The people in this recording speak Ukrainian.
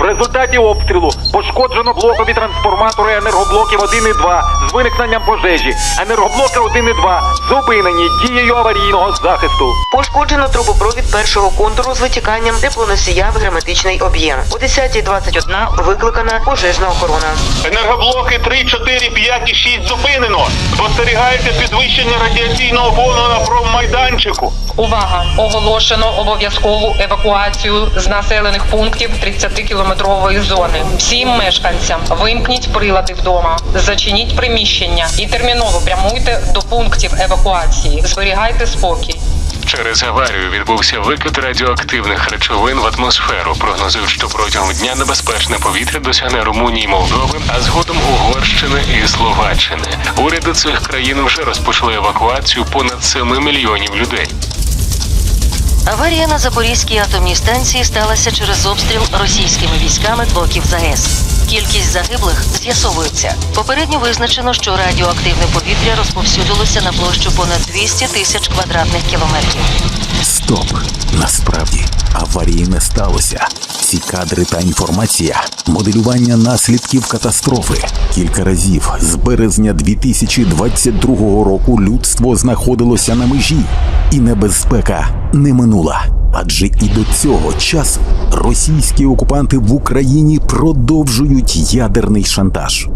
В результаті обстрілу пошкоджено блокові трансформатори енергоблоків 1 і 2 з виникненням пожежі. Енергоблоки 1 і 2 зупинені дією аварійного захисту. Пошкоджено трубопровід першого контуру з витіканням теплоносія в герметичний об'єм. О 10.21 викликана пожежна охорона. Енергоблоки 3, 4, 5 і 6 зупинено. Спостерігається підвищення радіаційного фону на промайданчику. Увага! Оголошено обов'язкову евакуацію з населених пунктів 30-кілометрової зони. Всім мешканцям вимкніть прилади вдома, зачиніть приміщення і терміново прямуйте до пунктів евакуації. Зберігайте спокій. Через аварію відбувся викид радіоактивних речовин в атмосферу. Прогнозують, що протягом дня небезпечне повітря досягне Румунії, Молдови, а згодом Угорщини і Словаччини. Уряди цих країн вже розпочали евакуацію понад 7 мільйонів людей. Аварія на Запорізькій атомній станції сталася через обстріл російськими військами блоків ЗАЕС. Кількість загиблих з'ясовується. Попередньо визначено, що радіоактивне повітря розповсюдилося на площу понад 200 тисяч квадратних кілометрів. Стоп! Аварії не сталося. Ці кадри та інформація моделювання наслідків катастрофи. Кілька разів з березня 2022 року людство знаходилося на межі, і небезпека не минула. Адже і до цього часу російські окупанти в Україні продовжують ядерний шантаж.